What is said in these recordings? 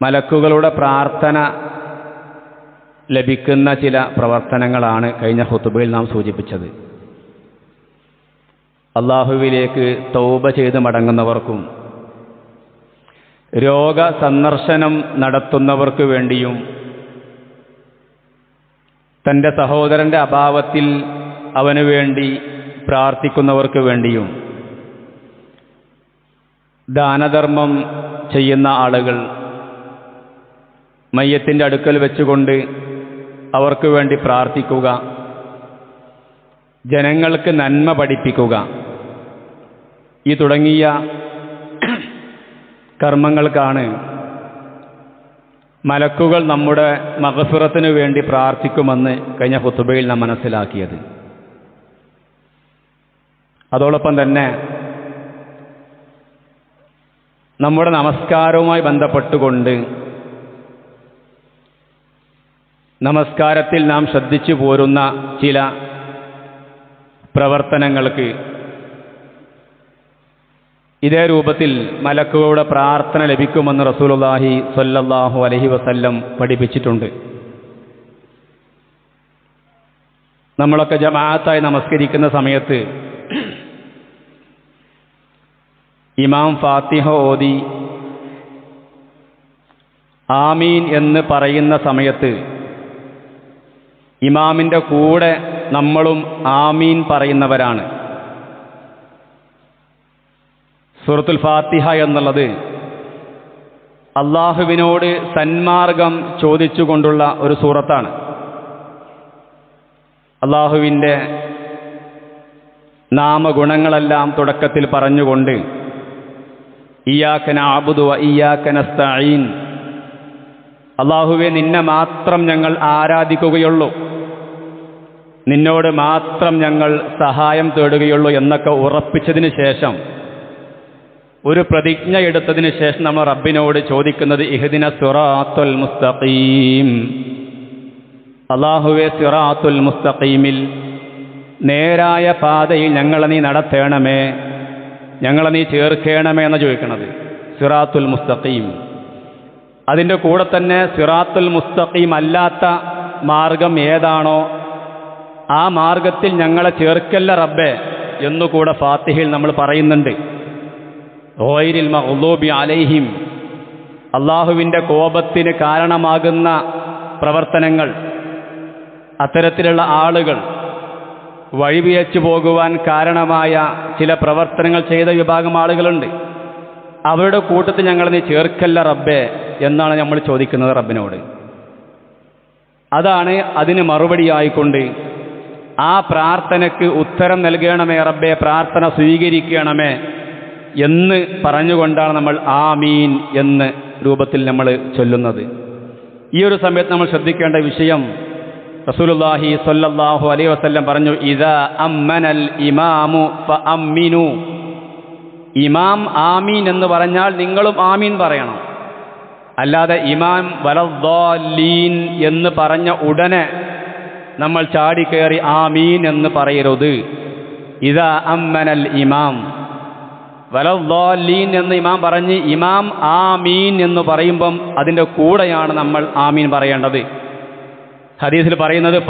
മലക്കുകളുടെ പ്രാർത്ഥന ലഭിക്കുന്ന ചില പ്രവർത്തനങ്ങളാണ് കഴിഞ്ഞ ഹുത്തുബയിൽ നാം സൂചിപ്പിച്ചത്. അള്ളാഹുവിലേക്ക് തൗബ ചെയ്ത് മടങ്ങുന്നവർക്കും രോഗ സന്ദർശനം നടത്തുന്നവർക്ക് വേണ്ടിയും തന്റെ സഹോദരന്റെ അഭാവത്തിൽ അവന് വേണ്ടി പ്രാർത്ഥിക്കുന്നവർക്ക് വേണ്ടിയും ദാനധർമ്മം ചെയ്യുന്ന ആളുകൾ മയ്യത്തിന്റെ അടുക്കൽ വെച്ചുകൊണ്ട് അവർക്ക് വേണ്ടി പ്രാർത്ഥിക്കുക. ജനങ്ങൾക്ക് നന്മ പഠിപ്പിക്കുക. ഈ തുടങ്ങിയ കർമ്മങ്ങൾക്കാണ് മലക്കുകൾ നമ്മുടെ മകസുറത്തിനു വേണ്ടി പ്രാർത്ഥിക്കുമെന്ന് കഴിഞ്ഞ ഹുത്തുബയിൽ നാം മനസ്സിലാക്കിയത്. അതോടൊപ്പം തന്നെ നമ്മുടെ നമസ്കാരവുമായി ബന്ധപ്പെട്ടുകൊണ്ട് നമസ്കാരത്തിൽ നാം ശ്രദ്ധിച്ചു പോരുന്ന ചില പ്രവർത്തനങ്ങൾക്ക് ഇതേ രൂപത്തിൽ മലക്കുകളുടെ പ്രാർത്ഥന ലഭിക്കുമെന്ന് റസൂലുള്ളാഹി സ്വല്ലല്ലാഹു അലൈഹി വസല്ലം പഠിപ്പിച്ചിട്ടുണ്ട്. നമ്മളൊക്കെ ജമാഅത്തായി നമസ്കരിക്കുന്ന സമയത്ത് ഇമാം ഫാത്തിഹ ഓതി ആമീൻ എന്ന് പറയുന്ന സമയത്ത് ഇമാമിന്റെ കൂടെ നമ്മളും ആമീൻ പറയുന്നവരാണ്. സൂറത്തുൽ ഫാത്തിഹ എന്നുള്ളത് അള്ളാഹുവിനോട് സന്മാർഗം ചോദിച്ചുകൊണ്ടുള്ള ഒരു സൂറത്താണ്. അള്ളാഹുവിന്റെ നാമഗുണങ്ങളെല്ലാം തുടക്കത്തിൽ പറഞ്ഞുകൊണ്ട് ഇയാക്കന അബുദു ഇയാക്കനസ്തീൻ അള്ളാഹുവെ നിന്നെ മാത്രം ഞങ്ങൾ ആരാധിക്കുകയുള്ളൂ. നിന്നോട് മാത്രം ഞങ്ങൾ സഹായം തേടുകയുള്ളൂ എന്നൊക്കെ ഉറപ്പിച്ചതിന് ശേഷം ഒരു പ്രതിജ്ഞ എടുത്തതിന് ശേഷം നമ്മൾ റബ്ബിനോട് ചോദിക്കുന്നത് ഇഹദിന സിറാത്തുൽ മുസ്തഖീം. അള്ളാഹുവെ സിറാത്തുൽ മുസ്തഖീമിൽ നേരായ പാതയിൽ ഞങ്ങളെ നീ നടത്തേണമേ ഞങ്ങളെ നീ ചേർക്കേണമേ എന്ന് ചോദിക്കണത്. സിറാത്തുൽ മുസ്തഖീം. അതിന്റെ കൂടെ തന്നെ സിറാത്തുൽ മുസ്തഖീം അല്ലാത്ത മാർഗം ഏതാണോ ആ മാർഗത്തിൽ ഞങ്ങളെ ചേർക്കല്ല റബ്ബെ എന്നുകൂടെ ഫാത്തിഹയിൽ നമ്മൾ പറയുന്നുണ്ട്. ഓയിരിൽ മഹ്ലൂബി അലൈഹിം അള്ളാഹുവിന്റെ കോപത്തിന് കാരണമാകുന്ന പ്രവർത്തനങ്ങൾ അത്തരത്തിലുള്ള ആളുകൾ വഴിപിയച്ചു പോകുവാൻ കാരണമായ ചില പ്രവർത്തനങ്ങൾ ചെയ്ത വിഭാഗം ആളുകളുണ്ട്. അവരുടെ കൂട്ടത്തിൽ ഞങ്ങൾ നീ ചേർക്കല്ല റബ്ബേ എന്നാണ് നമ്മൾ ചോദിക്കുന്നത് റബ്ബിനോട്. അതാണ് അതിന് മറുപടിയായിക്കൊണ്ട് ആ പ്രാർത്ഥനയ്ക്ക് ഉത്തരം നൽകണമേ റബ്ബെ പ്രാർത്ഥന സ്വീകരിക്കണമേ എന്ന് പറഞ്ഞുകൊണ്ടാണ് നമ്മൾ ആമീൻ എന്ന് രൂപത്തിൽ നമ്മൾ ചൊല്ലുന്നത്. ഈ ഒരു സമയത്ത് നമ്മൾ ശ്രദ്ധിക്കേണ്ട വിഷയം റസൂലുള്ളാഹി സ്വല്ലല്ലാഹു അലൈഹി വസല്ലം പറഞ്ഞു ഇദാ അമ്മനൽ ഇമാമു ഫഅമ്മിനു. ഇമാം ആമീൻ എന്ന് പറഞ്ഞാൽ നിങ്ങളും ആമീൻ പറയണം. അല്ലാതെ ഇമാം വലദ്ദാലീൻ എന്ന് പറഞ്ഞ ഉടനെ നമ്മൾ ചാടിക്കയറി ആമീൻ എന്ന് പറയരുത്. ഇതാ അമ്മനൽ ഇമാം. വലദ്ദാലീൻ എന്ന് ഇമാം പറഞ്ഞ് ഇമാം ആമീൻ എന്ന് പറയുമ്പം അതിന്റെ കൂടെയാണ് നമ്മൾ ആമീൻ പറയേണ്ടത്. ഹദീസിൽ പറയുന്നത്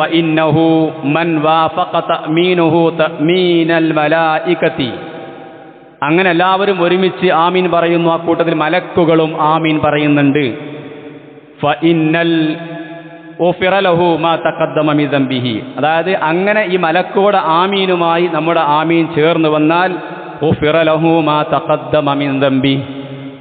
മൻ അങ്ങനെ എല്ലാവരും ഒരുമിച്ച് ആമീൻ പറയുന്നു. ആ കൂട്ടത്തിൽ മലക്കുകളും ആമീൻ പറയുന്നുണ്ട്. ഓഫിറലഹു മാ ദംബിഹി. അതായത് അങ്ങനെ ഈ മലക്കോട് ആമീനുമായി നമ്മുടെ ആമീൻ ചേർന്ന് വന്നാൽ ഓഫിറലഹു മാ ദംബി.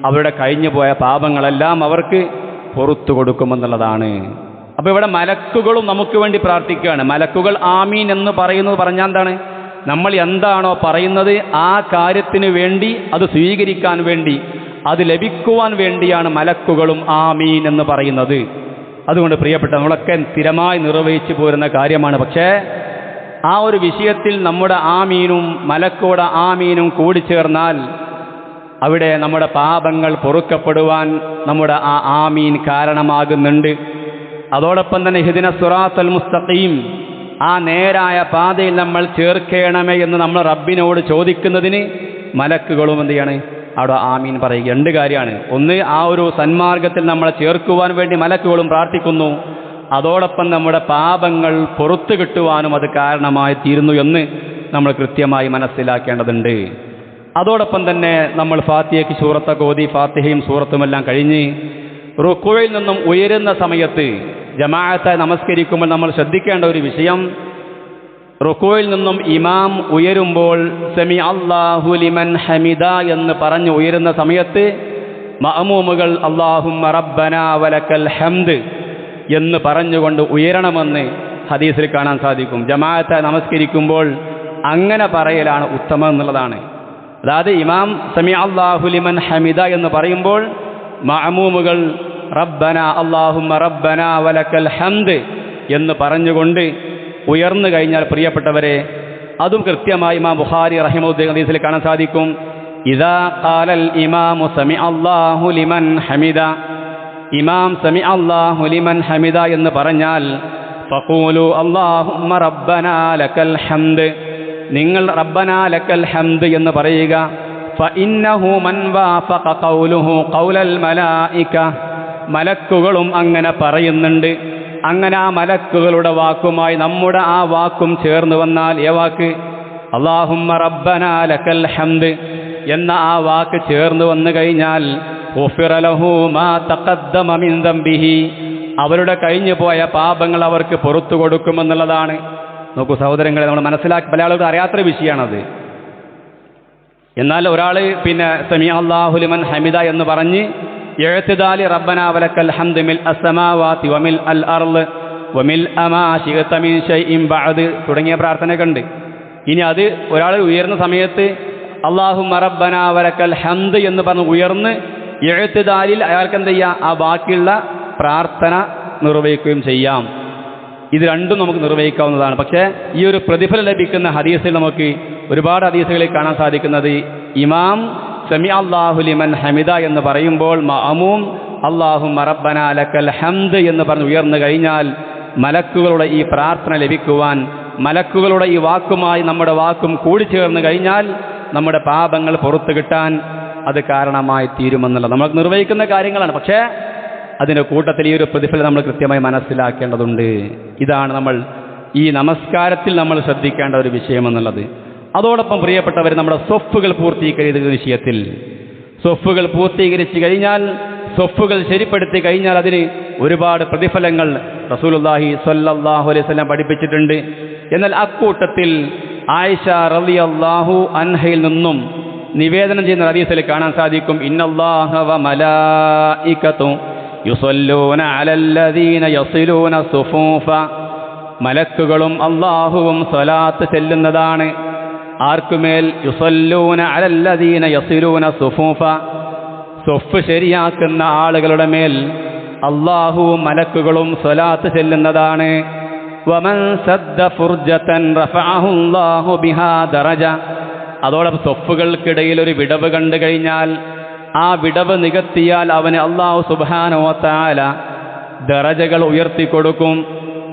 അവരുടെ കഴിഞ്ഞു പോയ പാപങ്ങളെല്ലാം അവർക്ക് പുറത്തു കൊടുക്കുമെന്നുള്ളതാണ്. അപ്പോൾ ഇവിടെ മലക്കുകളും നമുക്ക് വേണ്ടി പ്രാർത്ഥിക്കുകയാണ്. മലക്കുകൾ ആമീൻ എന്ന് പറയുന്നത് പറഞ്ഞാൽ എന്താണ്? നമ്മൾ എന്താണോ പറയുന്നത് ആ കാര്യത്തിന് വേണ്ടി അത് സ്വീകരിക്കാൻ വേണ്ടി അത് ലഭിക്കുവാൻ വേണ്ടിയാണ് മലക്കുകളും ആമീൻ എന്ന് പറയുന്നത്. അതുകൊണ്ട് പ്രിയപ്പെട്ട നമ്മളൊക്കെ സ്ഥിരമായി നിർവഹിച്ചു പോരുന്ന കാര്യമാണ്. പക്ഷേ ആ ഒരു വിഷയത്തിൽ നമ്മുടെ ആമീനും മലക്കോടെ ആമീനും കൂടിച്ചേർന്നാൽ അവിടെ നമ്മുടെ പാപങ്ങൾ പൊറുക്കപ്പെടുവാൻ നമ്മുടെ ആ ആമീൻ കാരണമാകുന്നുണ്ട്. അതോടൊപ്പം തന്നെ ഹിദിന സുറാത്തൽ മുസ്തഖീം ആ നേരായ പാതയിൽ നമ്മൾ ചേർക്കേണമേ എന്ന് നമ്മൾ റബ്ബിനോട് ചോദിക്കുന്നതിന് മലക്കുകളും എന്ത് അവിടെ ആമീൻ പറയുക. രണ്ട് കാര്യമാണ്. ഒന്ന് ആ ഒരു സന്മാർഗത്തിൽ നമ്മളെ ചേർക്കുവാൻ വേണ്ടി മലക്കുകളും പ്രാർത്ഥിക്കുന്നു. അതോടൊപ്പം നമ്മുടെ പാപങ്ങൾ പുറത്തു കിട്ടുവാനും അത് കാരണമായി തീരുന്നു എന്ന് നമ്മൾ കൃത്യമായി മനസ്സിലാക്കേണ്ടതുണ്ട്. അതോടൊപ്പം തന്നെ നമ്മൾ ഫാത്തിഹയ്ക്ക് സൂറത്ത ഗോതി ഫാത്തിഹയും സൂറത്തുമെല്ലാം കഴിഞ്ഞ് റുക്കുവയിൽ നിന്നും ഉയരുന്ന സമയത്ത് ജമാഅത്തെ നമസ്കരിക്കുമ്പോൾ നമ്മൾ ശ്രദ്ധിക്കേണ്ട ഒരു വിഷയം റുക്കുവയിൽ നിന്നും ഇമാം ഉയരുമ്പോൾ സെമി അള്ളാഹു ലിമൻ ഹമിദ എന്ന് പറഞ്ഞ് ഉയരുന്ന സമയത്ത് മഅമൂമുകൾ അള്ളാഹും റബ്ബന വലക്കൽ ഹംദ് എന്ന് പറഞ്ഞുകൊണ്ട് ഉയരണമെന്ന് ഹദീസിൽ കാണാൻ സാധിക്കും. ജമാഅത്തെ നമസ്കരിക്കുമ്പോൾ അങ്ങനെ പറയലാണ് ഉത്തമം എന്നുള്ളതാണ്. അതായത് ഇമാം സമി അള്ളാഹു ലിമൻ ഹമിദ എന്ന് പറയുമ്പോൾ മഅമൂമുകൾ റബ്ബന അള്ളാഹും റബ്ബന വലക്കൽ ഹംദ് എന്ന് പറഞ്ഞുകൊണ്ട് ഉയർന്നു കഴിഞ്ഞാൽ പ്രിയപ്പെട്ടവരെ അതും കൃത്യമായി ഇമാം ബുഹാരി റഹിമുദ്ദീൻ കാണാൻ സാധിക്കും. ഇതാ ഖാലൽ ഇമാമു സമി അള്ളാഹു ലിമൻ ഹമിദ. ഇമാം സമി അള്ളാഹു ലിമൻ ഹമിദ എന്ന് പറഞ്ഞാൽ ഫഖൂലു അള്ളാഹുമ്മ റബ്ബന ലക്കൽ ഹംദ്. നിങ്ങൾ റബ്ബന ലക്കൽ ഹംദ് എന്ന് പറയുക. ഫഇന്നഹു മൻ വാഫഖ ഖൗലുഹു ഖൗലൽ മലായിക. മലക്കുകളും അങ്ങനെ പറയുന്നുണ്ട്. അങ്ങനെ ആ മലക്കുകളുടെ വാക്കുമായി നമ്മുടെ ആ വാക്കും ചേർന്ന് വന്നാൽ ഏ വാക്ക്? അള്ളാഹുമ്മ റബ്ബന ലക്കൽ ഹംദ് എന്ന ആ വാക്ക് ചേർന്ന് വന്നു കഴിഞ്ഞാൽ അവരുടെ കഴിഞ്ഞു പോയ പാപങ്ങൾ അവർക്ക് പുറത്തു കൊടുക്കുമെന്നുള്ളതാണ് നോക്കൂ സഹോദരങ്ങളെ നമ്മൾ മനസ്സിലാക്കി പല ആളുകൾ അറിയാത്തൊരു വിഷയമാണത്. എന്നാൽ ഒരാൾ പിന്നെ സമി അള്ളാഹുലിമൻ ഹമിദ എന്ന് പറഞ്ഞ് എഴുത്തുദാലി റബ്ബന വലക്കൽ മിൽ അസമാവാതി വമിൽ അൽ അർൾ വമിൽ അമാ തുടങ്ങിയ പ്രാർത്ഥനയൊക്കെ ഉണ്ട് ഇനി അത് ഒരാൾ ഉയർന്ന സമയത്ത് അള്ളാഹു റബ്ബന വലക്കൽ ഹംദ് എന്ന് പറഞ്ഞ് ഉയർന്ന് എഴുത്തുദാലിൽ അയാൾക്ക് എന്ത് ചെയ്യാം? ആ ബാക്കിയുള്ള പ്രാർത്ഥന നിർവഹിക്കുകയും ചെയ്യാം. ഇത് രണ്ടും നമുക്ക് നിർവഹിക്കാവുന്നതാണ്. പക്ഷേ ഈ ഒരു പ്രതിഫലം ലഭിക്കുന്ന ഹദീസിൽ നമുക്ക് ഒരുപാട് ഹദീസുകളിൽ കാണാൻ സാധിക്കുന്നത് ഇമാം സമി അള്ളാഹുലിമൻ ഹമിദ എന്ന് പറയുമ്പോൾ മഅമൂം അള്ളാഹു മറബന ലക്കൽ ഹംദ് എന്ന് പറഞ്ഞ് ഉയർന്നു കഴിഞ്ഞാൽ മലക്കുകളുടെ ഈ പ്രാർത്ഥന ലഭിക്കുവാൻ മലക്കുകളുടെ ഈ വാക്കുമായി നമ്മുടെ വാക്കും കൂടിച്ചേർന്ന് കഴിഞ്ഞാൽ നമ്മുടെ പാപങ്ങൾ പുറത്തു കിട്ടാൻ അത് കാരണമായി തീരുമെന്നുള്ളത്. നമ്മൾ നിർവഹിക്കുന്ന കാര്യങ്ങളാണ്. പക്ഷേ അതിന്റെ കൂട്ടത്തിൽ ഈ ഒരു പ്രതിഫലം നമ്മൾ കൃത്യമായി മനസ്സിലാക്കേണ്ടതുണ്ട്. ഇതാണ് നമ്മൾ ഈ നമസ്കാരത്തിൽ നമ്മൾ ശ്രദ്ധിക്കേണ്ട ഒരു വിഷയമെന്നുള്ളത്. അതോടൊപ്പം പ്രിയപ്പെട്ടവർ നമ്മുടെ സൊഫുകൾ പൂർത്തീകരിക്കുന്ന വിഷയത്തിൽ സ്വഫുകൾ പൂർത്തീകരിച്ചു കഴിഞ്ഞാൽ സ്വഫുകൾ ശരിപ്പെടുത്തി കഴിഞ്ഞാൽ അതിന് ഒരുപാട് പ്രതിഫലങ്ങൾ റസൂലുല്ലാഹി സ്വല്ലല്ലാഹു അലൈഹി സ്വലം പഠിപ്പിച്ചിട്ടുണ്ട്. എന്നാൽ അക്കൂട്ടത്തിൽ ആയിഷ റലി അള്ളാഹു അൻഹയിൽ നിന്നും നിവേദനം ചെയ്യുന്ന ഹദീസിൽ കാണാൻ സാധിക്കും. ഇന്നല്ലാഹ വ യുസല്ലൂന അലല്ലദീന മലക്കുകളും അള്ളാഹുവും സ്വലാത്ത് ചെല്ലുന്നതാണ്. ആർക്കുമേൽ യുസല്ലൂന അലല്ലദീന യസിലൂന സുഫൂഫ? സുഫ് ശരിയാക്കുന്ന ആളുകളുടെ മേൽ അള്ളാഹുവും മലക്കുകളും സ്വലാത്ത് ചെല്ലുന്നതാണ്. വമൻ സദ്ദ ഫുർജതൻ റഫാഹുല്ലാഹു ബിഹാ അതോടൊപ്പം സൊഫുകൾക്കിടയിൽ ഒരു വിടവ് കണ്ടു കഴിഞ്ഞാൽ ആ വിടവ് നികത്തിയാൽ അവന് അള്ളാഹു സുബാനോത്താല ദറജകൾ ഉയർത്തിക്കൊടുക്കും.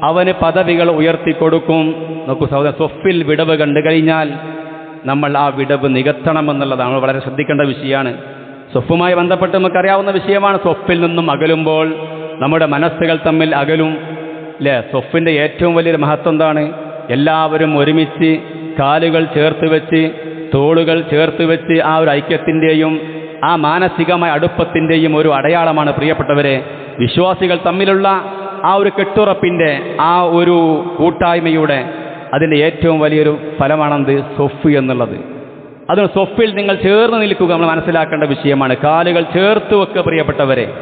അവന് പദവികൾ ഉയർത്തിക്കൊടുക്കും. നോക്കൂ സഹോദരൻ സൊഫിൽ വിടവ് കണ്ടു കഴിഞ്ഞാൽ നമ്മൾ ആ വിടവ് നികത്തണമെന്നുള്ളതാണ് വളരെ ശ്രദ്ധിക്കേണ്ട വിഷയമാണ്. സ്വപ്പുമായി ബന്ധപ്പെട്ട് നമുക്കറിയാവുന്ന വിഷയമാണ് സ്വപ്പിൽ നിന്നും അകലുമ്പോൾ നമ്മുടെ മനസ്സുകൾ തമ്മിൽ അകലും. അല്ലേ സ്വപ്പിന്റെ ഏറ്റവും വലിയൊരു മഹത്വം എന്താണ്? എല്ലാവരും ഒരുമിച്ച് കാലുകൾ ചേർത്ത് വെച്ച് തോളുകൾ ചേർത്ത് വെച്ച് ആ ഒരു ഐക്യത്തിന്റെയും ആ മാനസികമായ അടുപ്പത്തിന്റെയും ഒരു അടയാളമാണ് പ്രിയപ്പെട്ടവരെ. വിശ്വാസികൾ തമ്മിലുള്ള ആ ഒരു കെട്ടുറപ്പിന്റെ ആ ഒരു കൂട്ടായ്മയുടെ അതിന്റെ ഏറ്റവും വലിയൊരു ഫലമാണെന്ത്? സൊഫ് എന്നുള്ളത്. അതിന് സൊഫിൽ നിങ്ങൾ ചേർന്ന് നിൽക്കുക നമ്മൾ മനസ്സിലാക്കേണ്ട വിഷയമാണ്. കാലുകൾ ചേർത്ത് വെക്കുക പ്രിയപ്പെട്ടവരെ.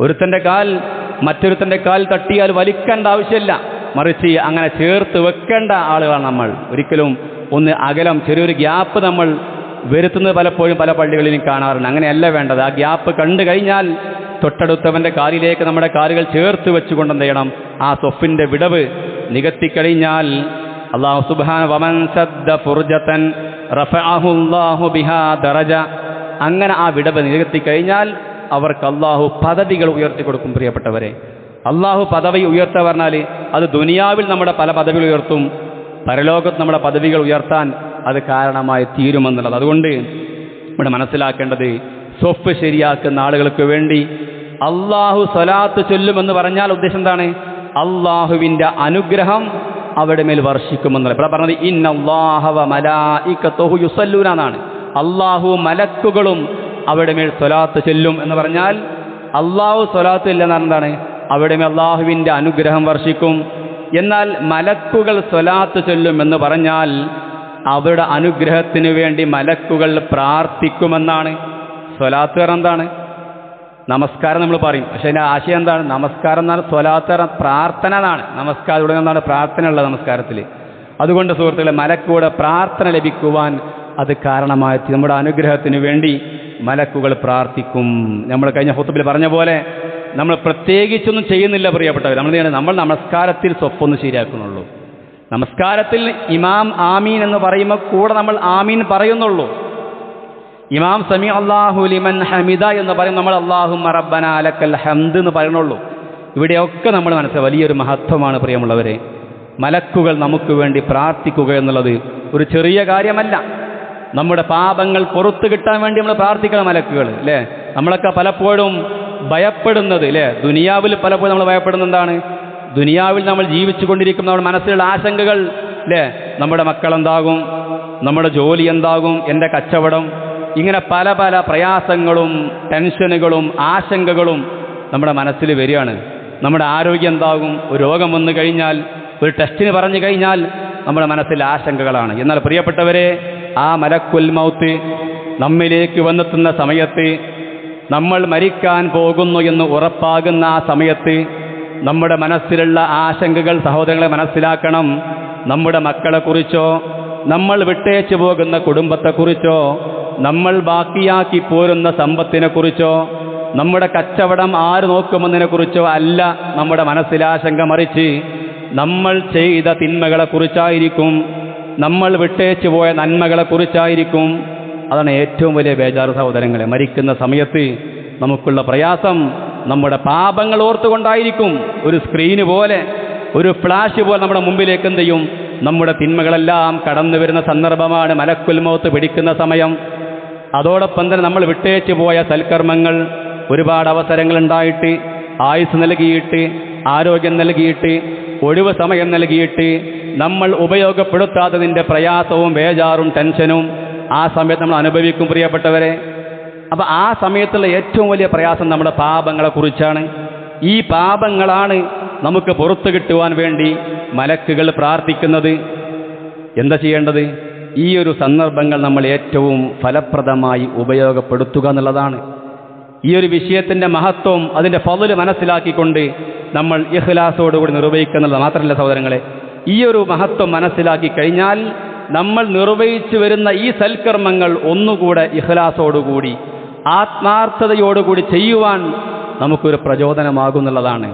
ഒരുത്തന്റെ കാൽ മറ്റൊരുത്തന്റെ കാൽ തട്ടിയാൽ വലിക്കേണ്ട ആവശ്യമില്ല. മറിച്ച് അങ്ങനെ ചേർത്ത് വെക്കേണ്ട ആളുകളാണ് നമ്മൾ. ഒരിക്കലും ഒന്ന് അകലം ചെറിയൊരു ഗ്യാപ്പ് നമ്മൾ വരുത്തുന്നത് പലപ്പോഴും പല പള്ളികളിലും കാണാറുണ്ട്. അങ്ങനെയല്ല വേണ്ടത്. ആ ഗ്യാപ്പ് കണ്ടു കഴിഞ്ഞാൽ തൊട്ടടുത്തവന്റെ കാലിലേക്ക് നമ്മുടെ കാലുകൾ ചേർത്ത് വെച്ചുകൊണ്ട് എന്ത് ചെയ്യണം? ആ സൊഫിന്റെ വിടവ് നികത്തിക്കഴിഞ്ഞാൽ അള്ളാഹു സുബാൻ വമൻ സദ്ദ ഫുർജത്തൻ റഫാഹുല്ലാഹു ബിഹാ ദറജ. അങ്ങനെ ആ വിടവ് നികത്തിക്കഴിഞ്ഞാൽ അവർക്ക് അള്ളാഹു പദവികൾ ഉയർത്തി കൊടുക്കും പ്രിയപ്പെട്ടവരെ. അള്ളാഹു പദവി ഉയർത്ത പറഞ്ഞാൽ അത് ദുനിയാവിൽ നമ്മുടെ പല പദവികൾ ഉയർത്തും. പരലോകത്ത് നമ്മുടെ പദവികൾ ഉയർത്താൻ അത് കാരണമായി തീരുമെന്നുള്ളത്. അതുകൊണ്ട് ഇവിടെ മനസ്സിലാക്കേണ്ടത് സ്വപ്പ് ശരിയാക്കുന്ന ആളുകൾക്ക് വേണ്ടി അള്ളാഹു സ്വലാത്ത് ചൊല്ലുമെന്ന് പറഞ്ഞാൽ ഉദ്ദേശം എന്താണ്? അള്ളാഹുവിന്റെ അനുഗ്രഹം അവിടെ മേൽ വർഷിക്കുമെന്ന് പറഞ്ഞത് ഇന്നല്ലാഹവ അള്ളാഹു മലക്കുകളും അവിടെ മേൽ സ്വലാത്ത് ചെല്ലും എന്ന് പറഞ്ഞാൽ അള്ളാഹു സ്വലാത്ത് ഇല്ലെന്ന് എന്താണ്? അവിടെ മേൽ അള്ളാഹുവിന്റെ അനുഗ്രഹം വർഷിക്കും. എന്നാൽ മലക്കുകൾ സ്വലാത്ത് ചൊല്ലും എന്ന് പറഞ്ഞാൽ അവരുടെ അനുഗ്രഹത്തിന് വേണ്ടി മലക്കുകൾ പ്രാർത്ഥിക്കുമെന്നാണ്. സ്വലാത്ത് എന്താണ്? നമസ്കാരം നമ്മൾ പറയും. പക്ഷേ അതിന്റെ ആശയം എന്താണ്? നമസ്കാരം എന്നാണ് സ്വലാത്ത പ്രാർത്ഥന എന്നാണ്. നമസ്കാരം ഇവിടെ നിന്നാണ് പ്രാർത്ഥന ഉള്ളത് നമസ്കാരത്തിൽ. അതുകൊണ്ട് സുഹൃത്തുക്കളെ മലക്കൂടെ പ്രാർത്ഥന ലഭിക്കുവാൻ അത് കാരണമായി നമ്മുടെ അനുഗ്രഹത്തിന് വേണ്ടി മലക്കുകൾ പ്രാർത്ഥിക്കും. നമ്മൾ കഴിഞ്ഞ ഹുത്തുബിൽ പറഞ്ഞ പോലെ നമ്മൾ പ്രത്യേകിച്ചൊന്നും ചെയ്യുന്നില്ല പ്രിയപ്പെട്ടവർ നമ്മൾ നമ്മൾ നമസ്കാരത്തിൽ സ്വപ്പൊന്ന് ശരിയാക്കുന്നുള്ളൂ. നമസ്കാരത്തിൽ ഇമാം ആമീൻ എന്ന് പറയുമ്പോൾ കൂടെ നമ്മൾ ആമീൻ പറയുന്നുള്ളൂ. ഇമാം സമി അള്ളാഹു ലിമൻ ഹമിദ എന്ന് പറയും നമ്മൾ അള്ളാഹു മറബന അലക്കൽ ഹംദ് എന്ന് പറയണുള്ളൂ ഇവിടെയൊക്കെ നമ്മൾ മനസ്സിൽ വലിയൊരു മഹത്വമാണ് പ്രിയമുള്ളവരെ. മലക്കുകൾ നമുക്ക് വേണ്ടി പ്രാർത്ഥിക്കുക എന്നുള്ളത് ഒരു ചെറിയ കാര്യമല്ല. നമ്മുടെ പാപങ്ങൾ പുറത്തു കിട്ടാൻ വേണ്ടി നമ്മൾ പ്രാർത്ഥിക്കണം മലക്കുകൾ അല്ലേ നമ്മളൊക്കെ പലപ്പോഴും ഭയപ്പെടുന്നത് അല്ലേ ദുനിയാവിൽ പലപ്പോഴും നമ്മൾ ഭയപ്പെടുന്ന എന്താണ്? ദുനിയാവിൽ നമ്മൾ ജീവിച്ചു കൊണ്ടിരിക്കുന്ന നമ്മുടെ മനസ്സിലുള്ള ആശങ്കകൾ അല്ലേ നമ്മുടെ മക്കൾ എന്താകും നമ്മുടെ ജോലി എന്താകും? എന്റെ കച്ചവടം ഇങ്ങനെ പല പല പ്രയാസങ്ങളും ടെൻഷനുകളും ആശങ്കകളും നമ്മുടെ മനസ്സിൽ വരികയാണ്. നമ്മുടെ ആരോഗ്യം എന്താകും? ഒരു രോഗം വന്നു കഴിഞ്ഞാൽ ഒരു ടെസ്റ്റിന് പറഞ്ഞു കഴിഞ്ഞാൽ നമ്മുടെ മനസ്സിൽ ആശങ്കകളാണ്. എന്നാൽ പ്രിയപ്പെട്ടവരെ ആ മലക്കുൽ മൗത്ത് നമ്മിലേക്ക് വന്നെത്തുന്ന സമയത്ത് നമ്മൾ മരിക്കാൻ പോകുന്നു എന്ന് ഉറപ്പാകുന്ന ആ സമയത്ത് നമ്മുടെ മനസ്സിലുള്ള ആശങ്കകൾ സഹോദരങ്ങളെ മനസ്സിലാക്കണം. നമ്മുടെ മക്കളെക്കുറിച്ചോ നമ്മൾ വിട്ടേച്ചു പോകുന്ന കുടുംബത്തെക്കുറിച്ചോ നമ്മൾ ബാക്കിയാക്കി പോരുന്ന സമ്പത്തിനെക്കുറിച്ചോ നമ്മുടെ കച്ചവടം ആര് നോക്കുമെന്നതിനെക്കുറിച്ചോ അല്ല നമ്മുടെ മനസ്സിലാശങ്ക മറിച്ച് നമ്മൾ ചെയ്ത തിന്മകളെക്കുറിച്ചായിരിക്കും നമ്മൾ വിട്ടേച്ചു പോയ നന്മകളെക്കുറിച്ചായിരിക്കും. അതാണ് ഏറ്റവും വലിയ ബേജാറ് സഹോദരങ്ങളെ. മരിക്കുന്ന സമയത്ത് നമുക്കുള്ള പ്രയാസം നമ്മുടെ പാപങ്ങൾ ഓർത്തുകൊണ്ടായിരിക്കും. ഒരു സ്ക്രീന് പോലെ ഒരു ഫ്ലാഷ് പോലെ നമ്മുടെ മുമ്പിലേക്ക് എന്ത് ചെയ്യും? നമ്മുടെ തിന്മകളെല്ലാം കടന്നു വരുന്ന സന്ദർഭമാണ്. മലക്കുൽ മൗത്ത് പിടിക്കുന്ന സമയം. അതോടൊപ്പം തന്നെ നമ്മൾ വിട്ടേച്ചു പോയ സൽക്കർമ്മങ്ങൾ ഒരുപാട് അവസരങ്ങൾ ഉണ്ടായിട്ട് ആയുസ് നൽകിയിട്ട് ആരോഗ്യം നൽകിയിട്ട് ഒഴിവ് സമയം നൽകിയിട്ട് നമ്മൾ ഉപയോഗപ്പെടുത്താത്തതിന്റെ പ്രയാസവും വേജാറും ടെൻഷനും ആ സമയത്ത് നമ്മൾ അനുഭവിക്കും പ്രിയപ്പെട്ടവരെ. അപ്പോൾ ആ സമയത്തുള്ള ഏറ്റവും വലിയ പ്രയാസം നമ്മുടെ പാപങ്ങളെക്കുറിച്ചാണ് ഈ പാപങ്ങളാണ് നമുക്ക് പുറത്തു കിട്ടുവാൻ വേണ്ടി മലക്കുകൾ പ്രാർത്ഥിക്കുന്നത്. എന്താ ചെയ്യേണ്ടത്? ഈ ഒരു സന്ദർഭങ്ങൾ നമ്മൾ ഏറ്റവും ഫലപ്രദമായി ഉപയോഗപ്പെടുത്തുക എന്നുള്ളതാണ്. ഈ ഒരു വിഷയത്തിന്റെ മഹത്വം അതിന്റെ ഫതിൽ മനസ്സിലാക്കിക്കൊണ്ട് നമ്മൾ ഇഖ്ലാസോടുകൂടി നിർവഹിക്കുന്നുള്ളത് മാത്രമല്ല സഹോദരങ്ങളെ. ഈ ഒരു മഹത്വം മനസ്സിലാക്കി കഴിഞ്ഞാൽ നമ്മൾ നിർവഹിച്ചു വരുന്ന ഈ സൽക്കർമ്മങ്ങൾ ഒന്നുകൂടെ ഇഹ്ലാസോടുകൂടി ആത്മാർത്ഥതയോടുകൂടി ചെയ്യുവാൻ നമുക്കൊരു പ്രചോദനമാകുന്നുള്ളതാണ്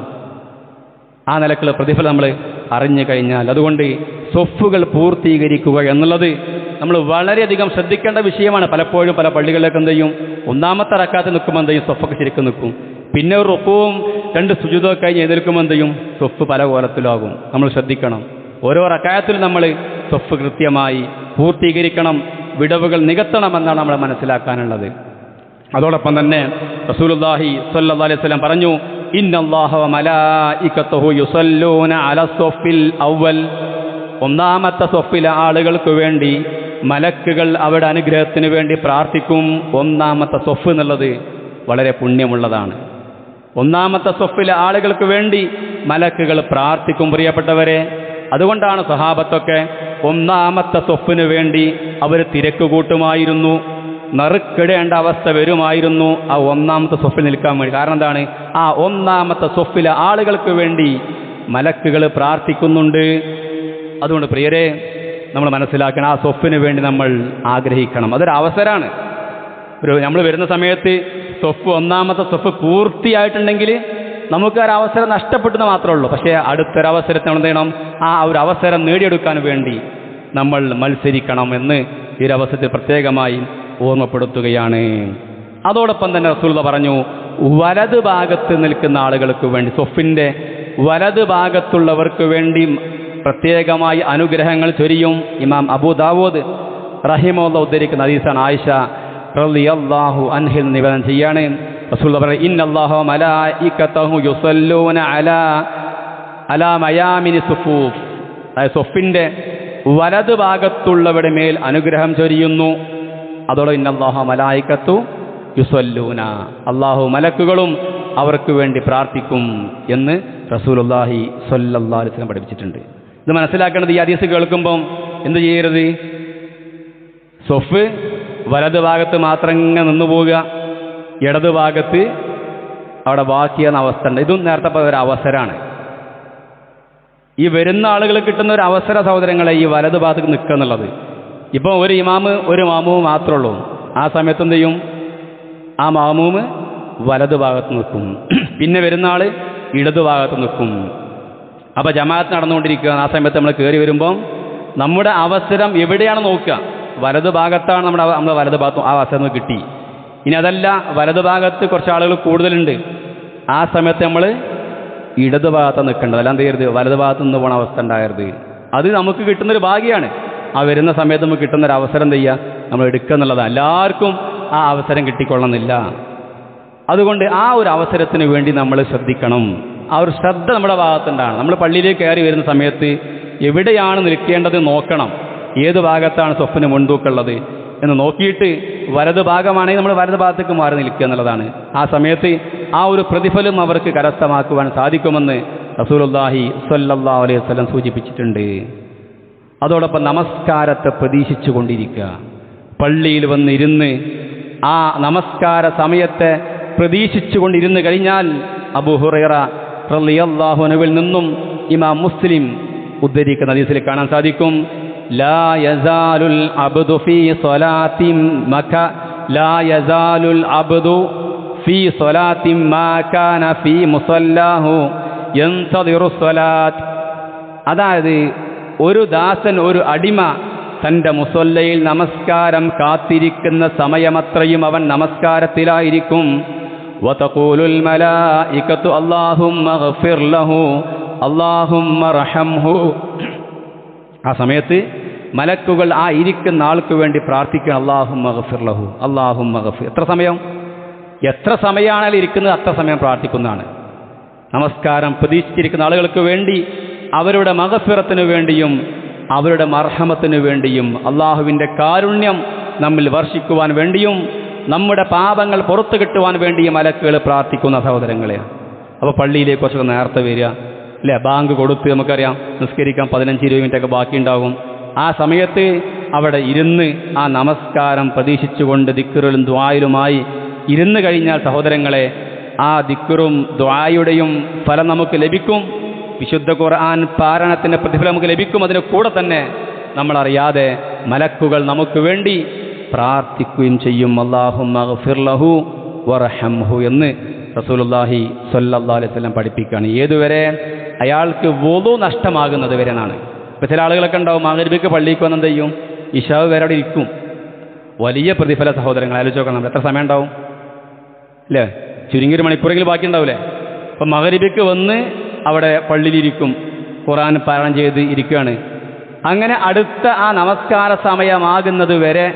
ആ നിലക്കുള്ള പ്രതിഫലം നമ്മൾ അറിഞ്ഞു കഴിഞ്ഞാൽ അതുകൊണ്ട് സ്വഫുകൾ പൂർത്തീകരിക്കുക എന്നുള്ളത് നമ്മൾ വളരെയധികം ശ്രദ്ധിക്കേണ്ട വിഷയമാണ്. പലപ്പോഴും പല പള്ളികളിലൊക്കെ എന്ത് ചെയ്യും? ഒന്നാമത്തെ റക്കാത്ത് നിൽക്കുമ്പോൾ എന്ത് ചെയ്യും? സ്വഫൊക്കെ ശരിക്കും നിൽക്കും. പിന്നെ ഒരു ഒപ്പവും രണ്ട് സുജിതമൊക്കെ കഴിഞ്ഞ് എതിർക്കുമ്പോൾ എന്ത് സ്വഫ് പല കോലത്തിലാകും. നമ്മൾ ശ്രദ്ധിക്കണം. ഓരോ റക്കായത്തിൽ നമ്മൾ സ്വഫ് കൃത്യമായി പൂർത്തീകരിക്കണം. വിടവുകൾ നികത്തണമെന്നാണ് നമ്മൾ മനസ്സിലാക്കാനുള്ളത്. അതോടൊപ്പം തന്നെ റസൂലുള്ളാഹി സ്വല്ലല്ലാഹി അലൈഹി സ്വലം പറഞ്ഞു ഇന്നല്ലാഹ വ മലായികത്തുഹു യുസല്ലൂന അലസ്വഫിൽ അവൽ ഒന്നാമത്തെ സ്വപ്പിലെ ആളുകൾക്ക് വേണ്ടി മലക്കുകൾ അവരുടെ അനുഗ്രഹത്തിന് വേണ്ടി പ്രാർത്ഥിക്കും ഒന്നാമത്തെ സ്വഫ് എന്നുള്ളത് വളരെ പുണ്യമുള്ളതാണ്. ഒന്നാമത്തെ സ്വഫിലെ ആളുകൾക്ക് വേണ്ടി മലക്കുകൾ പ്രാർത്ഥിക്കും പ്രിയപ്പെട്ടവരെ. അതുകൊണ്ടാണ് സഹാബത്തൊക്കെ ഒന്നാമത്തെ സ്വപ്പിന് വേണ്ടി അവർ തിരക്ക് കൂട്ടുമായിരുന്നു നറുക്കിടേണ്ട അവസ്ഥ വരുമായിരുന്നു ആ ഒന്നാമത്തെ സ്വഫിൽ നിൽക്കാൻ വേണ്ടി. കാരണം എന്താണ്? ആ ഒന്നാമത്തെ സ്വഫിലെ ആളുകൾക്ക് വേണ്ടി മലക്കുകൾ പ്രാർത്ഥിക്കുന്നുണ്ട്. അതുകൊണ്ട് പ്രിയരെ നമ്മൾ മനസ്സിലാക്കണം ആ സ്വപ്പിന് വേണ്ടി നമ്മൾ ആഗ്രഹിക്കണം. അതൊരു അവസരമാണ്. ഒരു നമ്മൾ വരുന്ന സമയത്ത് സ്വപ്പ് ഒന്നാമത്തെ സ്വപ്പ് പൂർത്തിയായിട്ടുണ്ടെങ്കിൽ നമുക്ക് ആ ഒരു അവസരം നഷ്ടപ്പെട്ടെന്ന് മാത്രമേ ഉള്ളൂ. പക്ഷേ അടുത്തൊരവസരത്തിന് നമ്മൾ എന്ത് ചെയ്യണം? ആ ഒരു അവസരം നേടിയെടുക്കാൻ വേണ്ടി നമ്മൾ മത്സരിക്കണം എന്ന് ഈ ഒരു അവസരത്തിൽ പ്രത്യേകമായി ഓർമ്മപ്പെടുത്തുകയാണ്. അതോടൊപ്പം തന്നെ റസൂൽദ പറഞ്ഞു വലത് ഭാഗത്ത് നിൽക്കുന്ന ആളുകൾക്ക് വേണ്ടി സൊഫിന്റെ വലത് ഭാഗത്തുള്ളവർക്ക് വേണ്ടി പ്രത്യേകമായി അനുഗ്രഹങ്ങൾ ചൊരിയും ഇമാം അബൂ ദാവൂദ് റഹിമുള്ള ഉദ്ധരിക്കുന്ന ഹദീസാണ് ആയിഷ അള്ളാഹു അൻഹിൽ നിവേദനം ചെയ്യാണ്. റസൂൽ യുസല്ലൂന അലാ അലാ സൊഫിന്റെ വലത് ഭാഗത്തുള്ളവരുടെ മേൽ അനുഗ്രഹം ചൊരിയുന്നു. അതോടെ ഇന്നല്ലാഹു മലായിക്കത്തു യുസല്ലൂന. അള്ളാഹു മലക്കുകളും അവർക്ക് വേണ്ടി പ്രാർത്ഥിക്കും എന്ന് റസൂലുള്ളാഹി അള്ളാഹി വസല്ലം പഠിപ്പിച്ചിട്ടുണ്ട്. ഇത് മനസ്സിലാക്കേണ്ടത് ഈ ഹദീസ് കേൾക്കുമ്പം എന്ത് ചെയ്യരുത്? സൊഫ് വലത് ഭാഗത്ത് മാത്രം ഇങ്ങനെ നിന്നു പോവുക. ഇടത് ഭാഗത്ത് അവിടെ ബാക്കിയെന്ന അവസ്ഥ. ഉണ്ട് ഇതും നേരത്തെ പറഞ്ഞ ഒരു അവസരമാണ്. ഈ വരുന്ന ആളുകൾ കിട്ടുന്ന ഒരു അവസര സഹോദരങ്ങളെ ഈ വലത് ഭാഗത്ത് നിൽക്കുക എന്നുള്ളത്. ഇപ്പോൾ ഒരു ഇമാമ് ഒരു മാമൂവ് മാത്രമേ ഉള്ളൂ. ആ സമയത്ത് എന്ത് ചെയ്യും? ആ മാമൂമ് വലത് ഭാഗത്ത് നിൽക്കും. പിന്നെ വരുന്ന ആൾ ഇടത് ഭാഗത്ത് നിൽക്കും. അപ്പോൾ ജമാഅത്ത് നടന്നുകൊണ്ടിരിക്കുക ആ സമയത്ത് നമ്മൾ കയറി വരുമ്പോൾ നമ്മുടെ അവസരം എവിടെയാണ് നോക്കുക? വലതു ഭാഗത്താണ് നമ്മുടെ നമ്മുടെ വലത് ഭാഗത്ത് ആ അവസരം കിട്ടി. ഇനി അതല്ല വലതു ഭാഗത്ത് കുറച്ച് ആളുകൾ കൂടുതലുണ്ട്. ആ സമയത്ത് നമ്മൾ ഇടതു ഭാഗത്ത് നിൽക്കേണ്ടത്. അല്ല എന്ത് ചെയ്യരുത്? വലതു ഭാഗത്ത് നിന്ന് പോണ അവസ്ഥ ഉണ്ടാകരുത്. അത് നമുക്ക് കിട്ടുന്നൊരു ഭാഗ്യമാണ് ആ വരുന്ന സമയത്ത് നമുക്ക് കിട്ടുന്ന ഒരു അവസരം എന്ത് ചെയ്യുക? നമ്മൾ എടുക്കുക എന്നുള്ളതാണ്. എല്ലാവർക്കും ആ അവസരം കിട്ടിക്കൊള്ളണമെന്നില്ല. അതുകൊണ്ട് ആ ഒരു അവസരത്തിന് വേണ്ടി നമ്മൾ ശ്രദ്ധിക്കണം. ആ ഒരു ശ്രദ്ധ നമ്മുടെ ഭാഗത്തുണ്ടാണ് നമ്മൾ പള്ളിയിലേക്ക് കയറി വരുന്ന സമയത്ത് എവിടെയാണ് നിൽക്കേണ്ടത് നോക്കണം. ഏത് ഭാഗത്താണ് സ്വപ്ന മുൻതൂക്കുള്ളത് എന്ന് നോക്കിയിട്ട് വലത് ഭാഗമാണെങ്കിൽ നമ്മൾ വലത് ഭാഗത്തേക്ക് മാറി നിൽക്കുക എന്നുള്ളതാണ്. ആ സമയത്ത് ആ ഒരു പ്രതിഫലം അവർക്ക് കരസ്ഥമാക്കുവാൻ സാധിക്കുമെന്ന് റസൂലുള്ളാഹി സല്ലാ അലൈഹി വസല്ലം സൂചിപ്പിച്ചിട്ടുണ്ട്. അതോടൊപ്പം നമസ്കാരത്തെ പ്രതീക്ഷിച്ചു കൊണ്ടിരിക്കുക. പള്ളിയിൽ വന്നിരുന്ന് ആ നമസ്കാര സമയത്തെ പ്രതീക്ഷിച്ചു കൊണ്ടിരുന്ന് കഴിഞ്ഞാൽ അബു ഹുറൈറ റളിയല്ലാഹുനുവിൽ നിന്നും ഇമാം മുസ്ലിം ഉദ്ധരിക്കുന്ന ദിവസത്തിൽ കാണാൻ സാധിക്കും. ലാ യസാലുൽ അബ്ദു ഫീ സ്വലാത്തിൻ മക ലാ യസാലുൽ അബ്ദു ഫീ സ്വലാത്തിൻ മാ കാന ഫീ മുസല്ലാഹു യൻതദിറു സ്വലാത്ത്. അതായത് ഒരു ദാസൻ ഒരു അടിമ തന്റെ മുസല്ലയിൽ നമസ്കാരം കാത്തിരിക്കുന്ന സമയമത്രയും അവൻ നമസ്കാരത്തിലായിരിക്കും. വതഖൂലുൽ മലായികത്തു اللهم اغفر له اللهم ارحمه ആ സമയത്ത് മലക്കുകൾ ആ ഇരിക്കുന്ന ആൾക്ക് വേണ്ടി പ്രാർത്ഥിക്കണം അള്ളാഹുമ്മ മഹഫിർ ലഹു അള്ളാഹുമ്മ മഹഫിർ എത്ര സമയം? എത്ര സമയമാണല്ലോ ഇരിക്കുന്നത് അത്ര സമയം പ്രാർത്ഥിക്കുന്നതാണ്. നമസ്കാരം പ്രതീക്ഷിച്ചിരിക്കുന്ന ആളുകൾക്ക് വേണ്ടി അവരുടെ മകഫിറത്തിനു വേണ്ടിയും അവരുടെ മർഹമത്തിനു വേണ്ടിയും അള്ളാഹുവിന്റെ കാരുണ്യം നമ്മിൽ വർഷിക്കുവാൻ വേണ്ടിയും നമ്മുടെ പാപങ്ങൾ പുറത്തു കിട്ടുവാൻ വേണ്ടി ഈ മലക്കുകൾ പ്രാർത്ഥിക്കുന്ന സഹോദരങ്ങളെ. അപ്പോൾ പള്ളിയിലേക്ക് കുറച്ചൊക്കെ നേരത്തെ വരിക. അല്ലേ? ബാങ്ക് കൊടുത്ത് നമുക്കറിയാം നിസ്കരിക്കാൻ പതിനഞ്ച് ഇരുപത് ഒക്കെ ഉണ്ടാകും ആ സമയത്ത് അവിടെ ഇരുന്ന് ആ നമസ്കാരം പ്രതീക്ഷിച്ചുകൊണ്ട് ദിക്കറിലും ദ്വായിലുമായി ഇരുന്ന് കഴിഞ്ഞാൽ സഹോദരങ്ങളെ ആ ദിക്കറും ദ്വായുടെയും ഫലം നമുക്ക് ലഭിക്കും. വിശുദ്ധ ഖുർആൻ പാരണത്തിന്റെ പ്രതിഫലം നമുക്ക് ലഭിക്കും. അതിന് കൂടെ തന്നെ നമ്മളറിയാതെ മലക്കുകൾ നമുക്ക് വേണ്ടി പ്രാർത്ഥിക്കുകയും ചെയ്യും. അള്ളാഹു മഹഫിർലഹു വറഹംഹു എന്ന് റസൂലുള്ളാഹി സ്വല്ലല്ലാഹു അലൈഹി വസല്ലം പഠിപ്പിക്കുകയാണ്. ഏതുവരെ? അയാൾക്ക് വോതു നഷ്ടമാകുന്നത് വരെയാണ് ഇപ്പം ചില ആളുകളൊക്കെ ഉണ്ടാവും മാഗരിബിക്ക് പള്ളിക്ക് വന്നെന്ത് ചെയ്യും? ഇഷാവ് വരെ അവിടെ ഇരിക്കും. വലിയ പ്രതിഫല സഹോദരങ്ങൾ ആലോചിച്ച് നോക്കണം നമ്മൾ എത്ര സമയം ഉണ്ടാവും അല്ലേ ചുരുങ്ങി ഒരു മണിക്കൂറെങ്കിലും ബാക്കി ഉണ്ടാവില്ലേ അപ്പം മകരിബിക്ക് വന്ന് അവിടെ പള്ളിയിലിരിക്കും ഖുറാൻ പാരായണം ചെയ്ത് ഇരിക്കുകയാണ്. അങ്ങനെ അടുത്ത ആ നമസ്കാര സമയമാകുന്നത് വരെ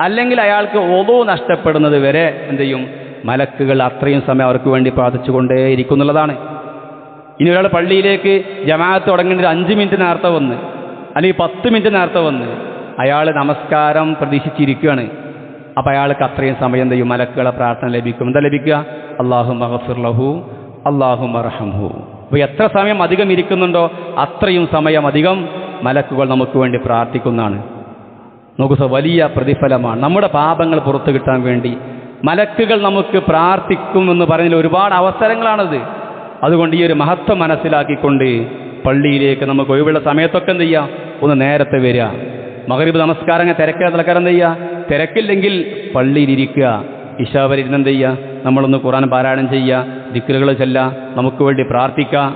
അല്ലെങ്കിൽ അയാൾക്ക് ഒതു നഷ്ടപ്പെടുന്നത് വരെ എന്ത് ചെയ്യും? മലക്കുകൾ അത്രയും സമയം അവർക്ക് വേണ്ടി പ്രാർത്ഥിച്ചുകൊണ്ടേ ഇരിക്കുന്നുള്ളതാണ്. ഇനി ഒരാൾ പള്ളിയിലേക്ക് ജമാഅത്ത് തുടങ്ങേണ്ട ഒരു അഞ്ച് മിനിറ്റ് നേരത്തെ വന്ന് അല്ലെങ്കിൽ പത്ത് മിനിറ്റ് നേരത്തെ വന്ന് അയാൾ നമസ്കാരം പ്രതീക്ഷിച്ചിരിക്കുകയാണ്. അപ്പോൾ അയാൾക്ക് അത്രയും സമയം എന്ത് ചെയ്യും? മലക്കുകളെ പ്രാർത്ഥന ലഭിക്കും. എന്താ ലഭിക്കുക? അള്ളാഹു മഹഫിർലഹു അള്ളാഹു മർഹംഹു അപ്പോൾ എത്ര സമയം അധികം ഇരിക്കുന്നുണ്ടോ അത്രയും സമയം അധികം മലക്കുകൾ നമുക്ക് വേണ്ടി പ്രാർത്ഥിക്കുന്നതാണ്. സർ വലിയ പ്രതിഫലമാണ്. നമ്മുടെ പാപങ്ങൾ പുറത്തു കിട്ടാൻ വേണ്ടി മലക്കുകൾ നമുക്ക് പ്രാർത്ഥിക്കുമെന്ന് പറഞ്ഞതിൽ ഒരുപാട് അവസരങ്ങളാണത്. അതുകൊണ്ട് ഈ ഒരു മഹത്വം മനസ്സിലാക്കിക്കൊണ്ട് പള്ളിയിലേക്ക് നമുക്ക് ഒഴിവുള്ള സമയത്തൊക്കെ എന്ത് ചെയ്യുക ഒന്ന് നേരത്തെ വരിക. മകരീബ് നമസ്കാരം തിരക്കാത്ത ആൾക്കാർ എന്ത് ചെയ്യുക തിരക്കില്ലെങ്കിൽ പള്ളിയിലിരിക്കുക ഇഷാവരിരുന്ന് എന്ത് ചെയ്യുക നമ്മളൊന്ന് ഖുറാൻ പാരായണം ചെയ്യുക. ദിക്കറുകൾ ചെല്ലാം നമുക്ക് വേണ്ടി പ്രാർത്ഥിക്കുക.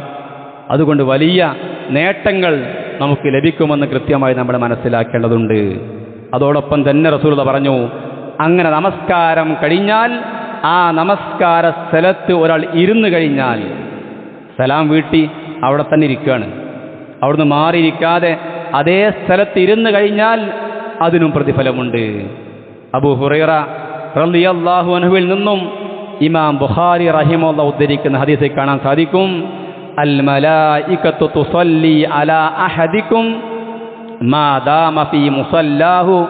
അതുകൊണ്ട് വലിയ നേട്ടങ്ങൾ നമുക്ക് ലഭിക്കുമെന്ന് കൃത്യമായി നമ്മൾ മനസ്സിലാക്കേണ്ടതുണ്ട്. അതോടൊപ്പം തന്നെ റസൂലത പറഞ്ഞു അങ്ങനെ നമസ്കാരം കഴിഞ്ഞാൽ ആ നമസ്കാര സ്ഥലത്ത് ഒരാൾ ഇരുന്നു കഴിഞ്ഞാൽ സലാം വീട്ടി അവിടെ തന്നെ ഇരിക്കുകയാണ്. അവിടുന്ന് മാറിയിരിക്കാതെ അതേ സ്ഥലത്ത് ഇരുന്നു കഴിഞ്ഞാൽ അതിനും പ്രതിഫലമുണ്ട്. അബു ഹുറൈറ റളിയല്ലാഹു അൻഹുവിൽ നിന്നും ഇമാം ബുഖാരി റഹിമുള്ള ഉദ്ധരിക്കുന്ന ഹദീസിൽ കാണാൻ സാധിക്കും അൽ മലായികത്തു തുസല്ലി അലാ അഹദിക്കും മുസല്ലാഹു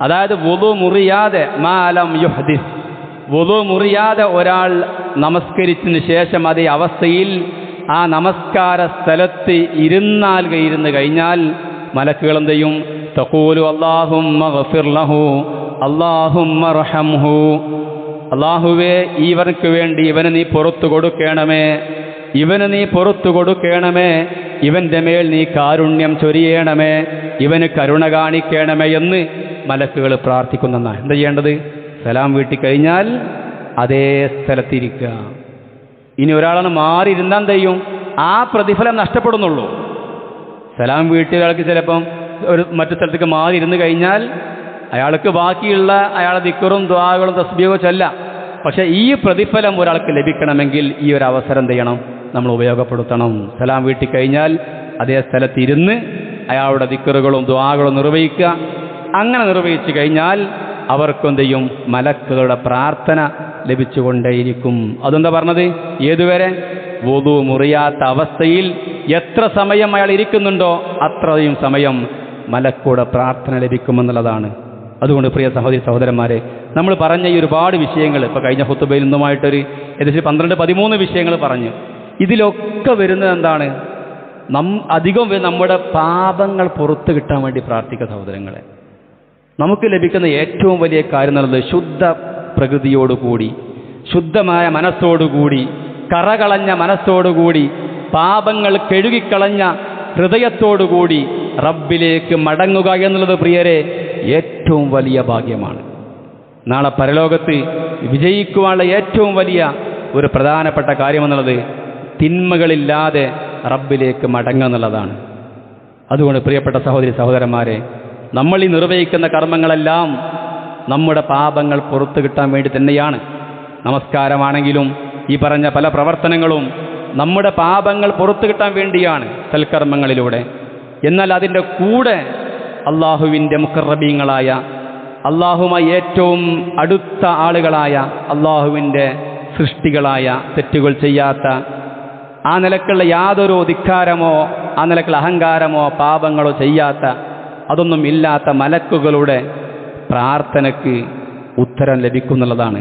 അതായത് വുളു മുറിയാതെ മാലം യുഹദിസ്. വുളു മുറിയാതെ ഒരാൾ നമസ്കരിച്ചതിന് ശേഷം അതേ അവസ്ഥയിൽ ആ നമസ്കാര സ്ഥലത്ത് ഇരുന്നാൽ ഇരുന്ന് കഴിഞ്ഞാൽ മലക്കുകൾ എന്ത് ചെയ്യും? തക്കൂലു അള്ളാഹും റഹംഹു. അള്ളാഹുവേ ഇവർക്ക് വേണ്ടി ഇവന് നീ പുറത്തു കൊടുക്കണമേ. ഇവന് നീ പുറത്തു കൊടുക്കണമേ. ഇവന്റെ മേൽ നീ കാരുണ്യം ചൊരിയേണമേ ഇവന് കരുണ കാണിക്കണമേ എന്ന് മലക്കുകൾ പ്രാർത്ഥിക്കുന്ന എന്താ ചെയ്യേണ്ടത്? സലാം വീട്ടി കഴിഞ്ഞാൽ അതേ സ്ഥലത്തിരിക്കുക. ഇനി ഒരാളാണ് മാറി ഇരുന്നാൽ ചെയ്യും? ആ പ്രതിഫലം നഷ്ടപ്പെടുന്നുള്ളൂ. സലാം വീട്ടിൽ ഒരാൾക്ക് ചിലപ്പം ഒരു മറ്റു സ്ഥലത്തേക്ക് മാറി ഇരുന്ന് കഴിഞ്ഞാൽ അയാൾക്ക് ബാക്കിയുള്ള അയാളെ ദിക്കറും ദ്വാകളും തസ്ബിയോ ചൊല്ല പക്ഷേ ഈ പ്രതിഫലം ഒരാൾക്ക് ലഭിക്കണമെങ്കിൽ ഈ ഒരു അവസരം ചെയ്യണം? നമ്മൾ ഉപയോഗപ്പെടുത്തണം. സലാം വീട്ടിൽ കഴിഞ്ഞാൽ അതേ സ്ഥലത്തിരുന്ന് അയാളുടെ ദിക്കറുകളും ദ്വാകളും നിർവഹിക്കുക. അങ്ങനെ നിർവഹിച്ചു കഴിഞ്ഞാൽ അവർക്കെന്ത് ചെയ്യും? മലക്കുകളുടെ പ്രാർത്ഥന ലഭിച്ചുകൊണ്ടേയിരിക്കും. അതെന്താ പറഞ്ഞത്? ഏതുവരെ? വധു മുറിയാത്ത അവസ്ഥയിൽ എത്ര സമയം അയാൾ ഇരിക്കുന്നുണ്ടോ അത്രയും സമയം മലക്കൂടെ പ്രാർത്ഥന ലഭിക്കുമെന്നുള്ളതാണ്. അതുകൊണ്ട് പ്രിയ സഹോദരി സഹോദരന്മാരെ നമ്മൾ പറഞ്ഞ ഈ ഒരുപാട് വിഷയങ്ങൾ ഇപ്പോൾ കഴിഞ്ഞ ഹുത്തുബയിൽ നിന്നുമായിട്ടൊരു ഏകദേശം പന്ത്രണ്ട് പതിമൂന്ന് വിഷയങ്ങൾ പറഞ്ഞു. ഇതിലൊക്കെ വരുന്നത് എന്താണ്? നം അധികം നമ്മുടെ പാപങ്ങൾ പുറത്തു കിട്ടാൻ വേണ്ടി പ്രാർത്ഥിക്കുക സഹോദരങ്ങളെ. നമുക്ക് ലഭിക്കുന്ന ഏറ്റവും വലിയ കാര്യം എന്നുള്ളത് ശുദ്ധ പ്രകൃതിയോടുകൂടി ശുദ്ധമായ മനസ്സോടുകൂടി കറകളഞ്ഞ മനസ്സോടുകൂടി പാപങ്ങൾ കഴുകിക്കളഞ്ഞ ഹൃദയത്തോടുകൂടി റബ്ബിലേക്ക് മടങ്ങുക എന്നുള്ളത് പ്രിയരെ ഏറ്റവും വലിയ ഭാഗ്യമാണ്. നാളെ പരലോകത്ത് വിജയിക്കുവാനുള്ള ഏറ്റവും വലിയ ഒരു പ്രധാനപ്പെട്ട കാര്യമെന്നുള്ളത് തിന്മകളില്ലാതെ റബ്ബിലേക്ക് മടങ്ങുക എന്നുള്ളതാണ്. അതുകൊണ്ട് പ്രിയപ്പെട്ട സഹോദരി സഹോദരന്മാരെ നമ്മൾ ഈ നിർവഹിക്കുന്ന കർമ്മങ്ങളെല്ലാം നമ്മുടെ പാപങ്ങൾ പുറത്തു കിട്ടാൻ വേണ്ടി തന്നെയാണ്. നമസ്കാരമാണെങ്കിലും ഈ പറഞ്ഞ പല പ്രവർത്തനങ്ങളും നമ്മുടെ പാപങ്ങൾ പുറത്തു കിട്ടാൻ വേണ്ടിയാണ് സൽക്കർമ്മങ്ങളിലൂടെ. എന്നാൽ അതിന്റെ കൂടെ അള്ളാഹുവിന്റെ മുഖറബീങ്ങളായ അള്ളാഹുമായി ഏറ്റവും അടുത്ത ആളുകളായ അള്ളാഹുവിന്റെ സൃഷ്ടികളായ തെറ്റുകൾ ചെയ്യാത്ത ആ നിലക്കുള്ള യാതൊരു ധിക്കാരമോ ആ നിലക്കുള്ള അഹങ്കാരമോ പാപങ്ങളോ ചെയ്യാത്ത അതൊന്നും ഇല്ലാത്ത മലക്കുകളുടെ പ്രാർത്ഥനയ്ക്ക് ഉത്തരം ലഭിക്കുന്നുള്ളതാണ്.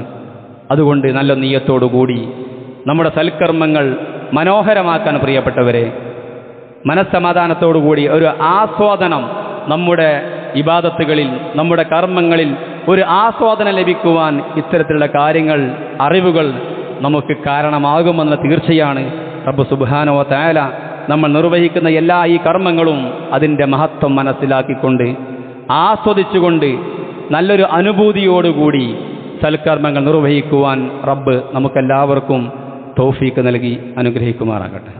അതുകൊണ്ട് നല്ല നീയത്തോടുകൂടി നമ്മുടെ സൽക്കർമ്മങ്ങൾ മനോഹരമാക്കാൻ പ്രിയപ്പെട്ടവരെ മനസ്സമാധാനത്തോടുകൂടി ഒരു ആസ്വാദനം നമ്മുടെ ഇബാദത്തുകളിൽ നമ്മുടെ കർമ്മങ്ങളിൽ ഒരു ആസ്വാദനം ലഭിക്കുവാൻ ഇത്തരത്തിലുള്ള കാര്യങ്ങൾ അറിവുകൾ നമുക്ക് കാരണമാകുമെന്ന തീർച്ചയാണ് റബ്ബ് സുബാനോ താല നമ്മൾ നിർവഹിക്കുന്ന എല്ലാ ഈ കർമ്മങ്ങളും അതിന്റെ മഹത്വം മനസ്സിലാക്കിക്കൊണ്ട് ആസ്വദിച്ചുകൊണ്ട് നല്ലൊരു അനുഭൂതിയോടുകൂടി സൽക്കർമ്മങ്ങൾ നിർവഹിക്കുവാൻ റബ്ബ് നമുക്കെല്ലാവർക്കും തൗഫീക്ക് നൽകി അനുഗ്രഹിക്കുമാറാകട്ടെ.